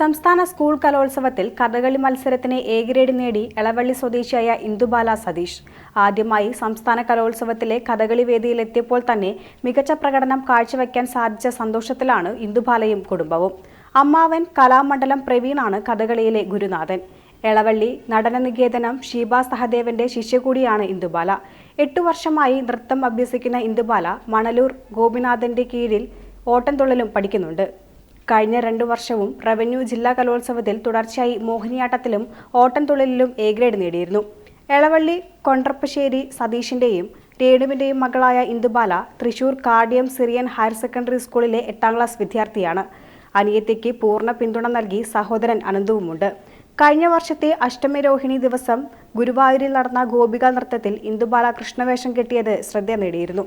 സംസ്ഥാന സ്കൂൾ കലോത്സവത്തിൽ കഥകളി മത്സരത്തിന് എ ഗ്രേഡ് നേടി എളവള്ളി സ്വദേശിയായ ഇന്ദുബാല സതീഷ്. ആദ്യമായി സംസ്ഥാന കലോത്സവത്തിലെ കഥകളി വേദിയിലെത്തിയപ്പോൾ തന്നെ മികച്ച പ്രകടനം കാഴ്ചവെക്കാൻ സാധിച്ച സന്തോഷത്തിലാണ് ഇന്ദുബാലയും കുടുംബവും. അമ്മാവൻ കലാമണ്ഡലം പ്രവീണാണ് കഥകളിയിലെ ഗുരുനാഥൻ. എളവള്ളി നടനനികേതനം ഷീബ സഹദേവന്റെ ശിഷ്യ കൂടിയാണ് ഇന്ദുബാല. എട്ടു വർഷമായി നൃത്തം അഭ്യസിക്കുന്ന ഇന്ദുബാല മണലൂർ ഗോപിനാഥന്റെ കീഴിൽ ഓട്ടംതുള്ളലും പഠിക്കുന്നുണ്ട്. കഴിഞ്ഞ രണ്ടു വർഷവും റവന്യൂ ജില്ലാ കലോത്സവത്തിൽ തുടർച്ചയായി മോഹിനിയാട്ടത്തിലും ഓട്ടംതുള്ളലിലും എ ഗ്രേഡ് നേടിയിരുന്നു എളവള്ളി കൊണ്ടർപ്പശ്ശേരി സതീഷിന്റെയും രേണുവിന്റെയും മകളായ ഇന്ദുബാല തൃശൂർ കാർഡിയം സിറിയൻ ഹയർ സെക്കൻഡറി സ്കൂളിലെ എട്ടാം ക്ലാസ് വിദ്യാർത്ഥിയാണ് അനിയത്തിക്ക് പൂർണ പിന്തുണ നൽകി സഹോദരൻ അനന്തുവുമുണ്ട് കഴിഞ്ഞ വർഷത്തെ അഷ്ടമി രോഹിണി ദിവസം ഗുരുവായൂരിൽ നടന്ന ഗോപിക നൃത്തത്തിൽ ഇന്ദുബാല കൃഷ്ണവേഷം കെട്ടിയത് ശ്രദ്ധ നേടിയിരുന്നു